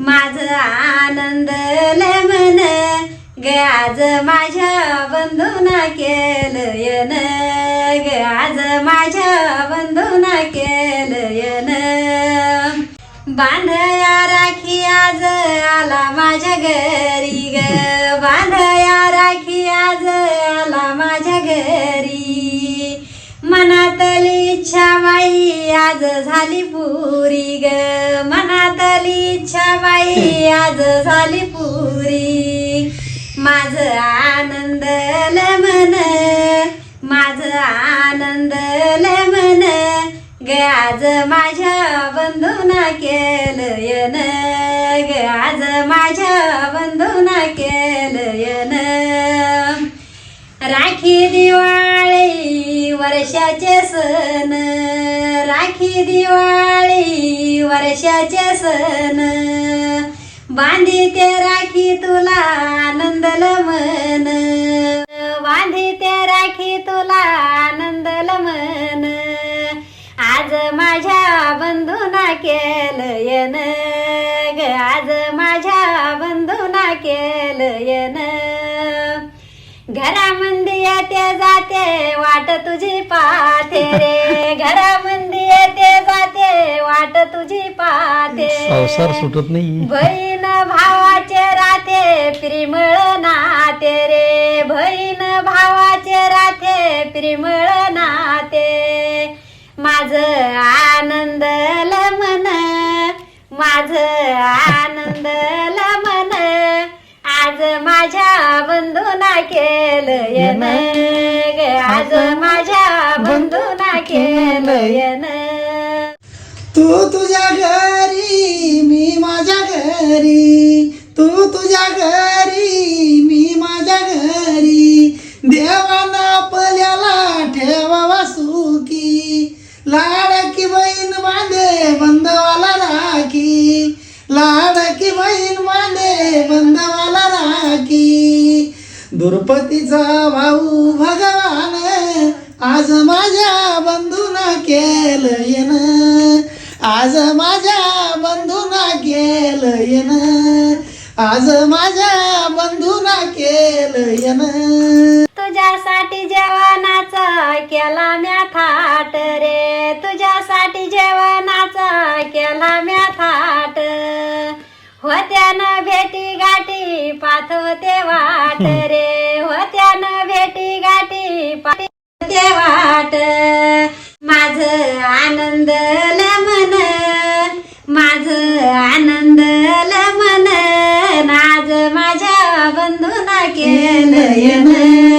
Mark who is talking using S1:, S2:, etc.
S1: माझ आनंद मन ग आज माझ्या बंधुना केलं यन ग आज माझ्या बंधुना केलं यन. बांधया राखी आज आला माझ्या घरी ग. बांधया राखी आज आला माझ्या घरी. मनातली इच्छा बाई आज झाली पुरी ग. मनातली इच्छा बाई आज झाली पुरी. माझ आनंद मन माझ आनंद मन ग आज माझ्या बंधूना केलं यन ग आज माझ्या बंधूना केलं येन राखी दिवा वर्षाचे सण. राखी दिवाळी वर्षाचे सण. बांधी ते राखी तुला आनंदल मन बांधी ते राखी तुला आनंदल मन आज माझ्या बंधूना केलं यन ग. आज माझ्या बंधूना केलं येन घरामंदी येते जाते वाट तुझी पाहते रे. घरामंदी येते जाते वाट तुझी पाहते
S2: संसार सुटत नाही.
S1: बहीण भावाचे राहते प्रिमळ नाते रे. बहीण भावाचे राहते प्रिमळ नाते. माझ आनंद मन माझ आनंद मन. आज माझ्या बंधुना केल येन गे आज माझ्या बंधूना केल येन.
S3: तू तुझ्या घरी दुर्पतीचा भाऊ भगवान आज माझ्या बंधूना केलं येन आज माझ्या बंधूना केलं येन आज माझ्या बंधूना केलं येन
S1: तुझ्यासाठी जेवणाचा केला म्या थाट रे. तुझ्यासाठी जेवणाचा केला म्या थाट. होत्यानं भेटी गाठी पाठवते वाट रे. पाठवते वाट. माझ आनंद मन माझ आनंद मन आज माझ्या बंधूना केलं